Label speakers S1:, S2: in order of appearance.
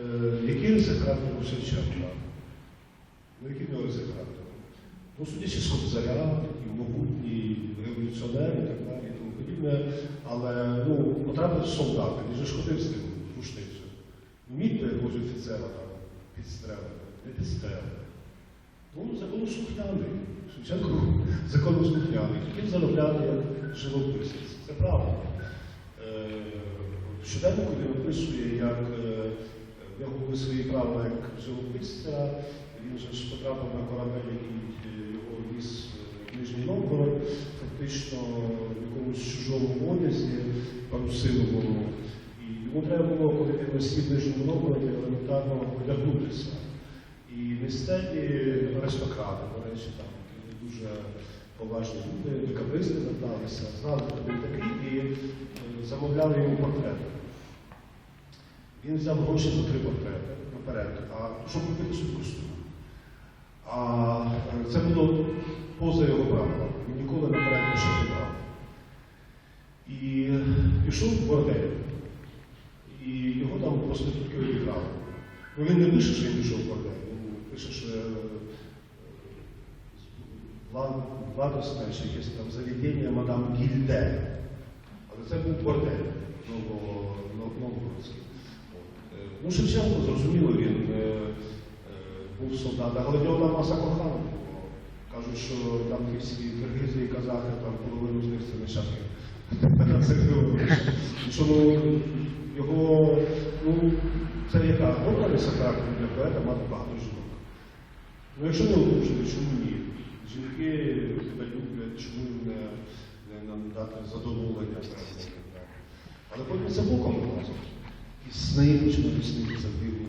S1: Е, Які риси характеру у Шевченка? Ну, нього риси характеру? Ну, судячи з Кобзаря, такий могутній революціонер і так далі, і тому подібне. Але ну, потрапив в солдати, він же ходив з тим рушницею. Міг би якогось офіцера там підстрелити, не підстрелити. Ну, законослухняний. Шевченко законослухняний. Хотів заробляти як живописець. Це правда. Е, щоденнику він описує, як е, свої як живописця. Він же ж потрапив на корабель, який е, його віз в Нижній Новгород, фактично в якомусь чужому одязі, парусиновому. І йому треба було, коли в Нижньому Новгороді, елементарно одягнутися. І місцеві аристократи, до речі, там дуже поважні люди, декабристи зверталися, знали, хто він такий, і е, замовляли йому портрети. Він взяв гроші за три портрети щоб собі костюм. А е, це було поза його правилом. Він ніколи не брав. І пішов в бордель. І його там проститутки обіграли. Ну він не пише, що він пішов в бордель. Він пише, що е, владосне чи якесь там заведення мадам Гільде. Але це був бордель Новгородський. Е, Ну, Шевченко, зрозуміло, е, е, був солдат, але в нього там маса коханих. Кажуть, що там ті всі киргизи і казахи, там половину з них це. Це говориш. Що ну, його, ну, це яка добра характеру для поета мати багато жінок. Ну, якщо не одружений, чому ні? Жінки тебе люблять, чому не, не нам дати задоволення певне. Але потім це боком вилазить. І сни починають снитися дивні